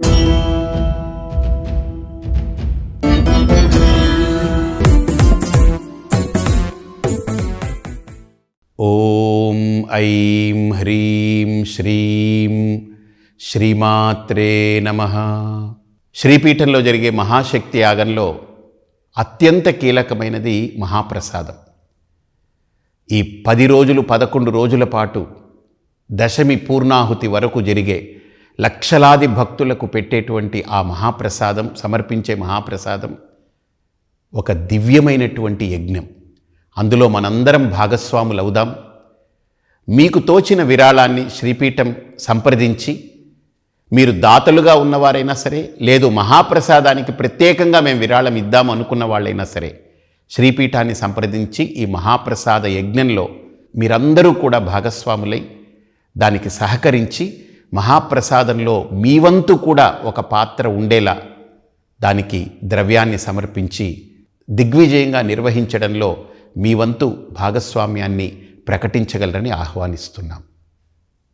ఓం ఐం హ్రీం శ్రీం శ్రీమాత్రే నమ. శ్రీపీఠంలో జరిగే మహాశక్తి యాగంలో అత్యంత కీలకమైనది మహాప్రసాదం. ఈ పది రోజులు పదకొండు రోజుల పాటు దశమి పూర్ణాహుతి వరకు జరిగే లక్షలాది భక్తులకు పెట్టేటువంటి ఆ మహాప్రసాదం సమర్పించే మహాప్రసాదం ఒక దివ్యమైనటువంటి యజ్ఞం. అందులో మనందరం భాగస్వాములు అవుదాం మీకు తోచిన విరాళాన్ని శ్రీపీఠం సంప్రదించి మీరు దాతలుగా ఉన్నవారైనా సరే లేదు మహాప్రసాదానికి ప్రత్యేకంగా మేము విరాళం ఇద్దాం అనుకున్న వాళ్ళైనా సరే శ్రీపీఠాన్ని సంప్రదించి ఈ మహాప్రసాద యజ్ఞంలో మీరందరూ కూడా భాగస్వాములై దానికి సహకరించి మహాప్రసాదంలో మీ వంతు కూడా ఒక పాత్ర ఉండేలా దానికి ద్రవ్యాన్ని సమర్పించి దిగ్విజయంగా నిర్వహించడంలో మీ వంతు భాగస్వామ్యాన్ని ప్రకటించగలరని ఆహ్వానిస్తున్నాం.